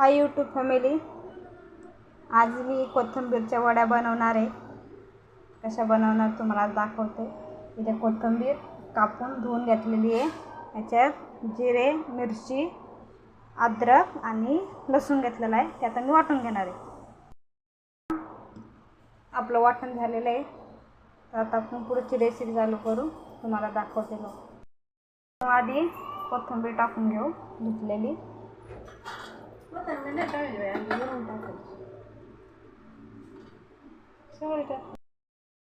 Hi YouTube family आज मी कोथिंबीरच्या वड्या बनवणार आहे. कशा बनवणार तुम्हाला दाखवते. इथे कोथिंबीर कापून धुवून घेतलेली आहे. याच्यात जिरे मिरची अद्रक आणि लसूण घेतलेला आहे. ते आता मी वाटून घेणार आहे. आपलं वाटण झालेलं आहे. तर आता आपण पुढची रेसिपी चालू करू. तुम्हाला दाखवते मग आधी कोथिंबीर टाकून घेऊ. धुतलेली.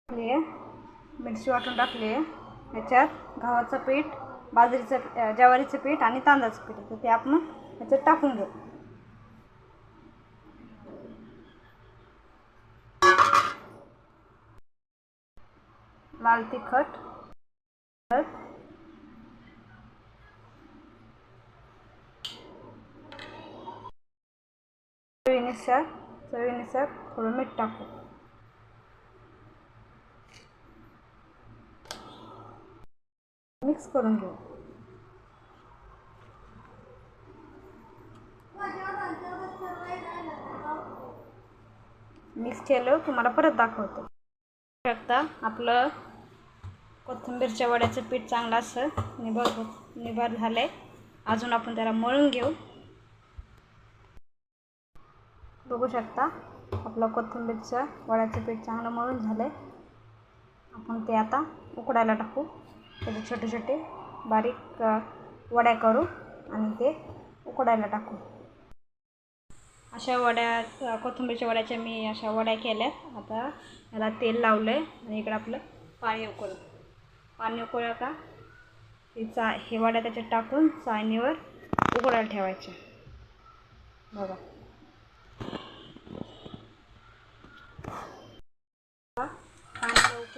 टाकली आहे मिरची वाटून टाकली आहे. याच्यात गव्हाचं पीठ बाजरीचं ज्वारीचं पीठ आणि तांदळाचं पीठ तर ते आपण याच्यात टाकून घेऊ. लाल तिखट चवीनुसार चवीनुसार थोडं मीठ टाकू मिक्स करून घेऊ मिक्स केलं तुम्हाला परत दाखवतो. शकता आपलं कोथिंबीरच्या वड्याचं पीठ चांगलं असं निभार निभार झालं आहे अजून आपण त्याला मळून घेऊ. बघू शकता. आपलं कोथिंबीरचं वड्याचं पीठ चांगलं मळून झालं आहे आपण ते आता उकडायला टाकू. त्याचे छोटे छोटे बारीक वड्या करू आणि ते उकडायला टाकू. अशा वड्या कोथिंबीरच्या वड्याच्या मी अशा वड्या केल्या आता याला तेल लावलं आहे आणि इकडं आपलं पाणी उकळू. पाणी उकळलं का? ती चा हे वड्या त्याच्यात टाकून चाळणीवर उकडायला ठेवायच्या बघा.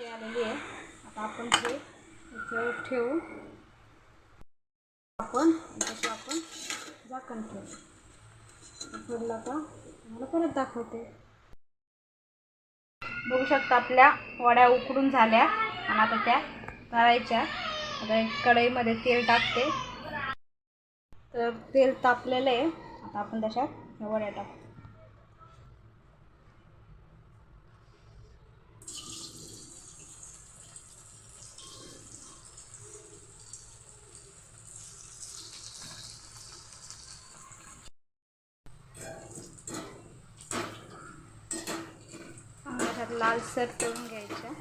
पाण्याला आलेली आहे. आता आपण ते याच्यावर ठेवू. आपण तसं आपण झाकण ठेवू. उकडला का तुम्हाला परत दाखवते. बघू शकता आपल्या वड्या उकडून झाल्या आणि आता त्या करायच्या आता कढईमध्ये तेल टाकते. तर तेल तापलेलं आहे. आता आपण त्याच्यात ह्या वड्या टाकू. आणि लालसर करून घ्यायच्या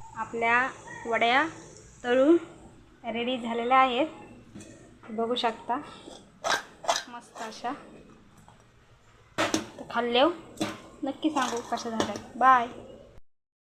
आपल्या वड्या तळून रेडी झालेल्या आहेत. बघू शकता. मस्त अशा. तर खाल्लेव हो. नक्की सांगू कशा झाल्या. बाय.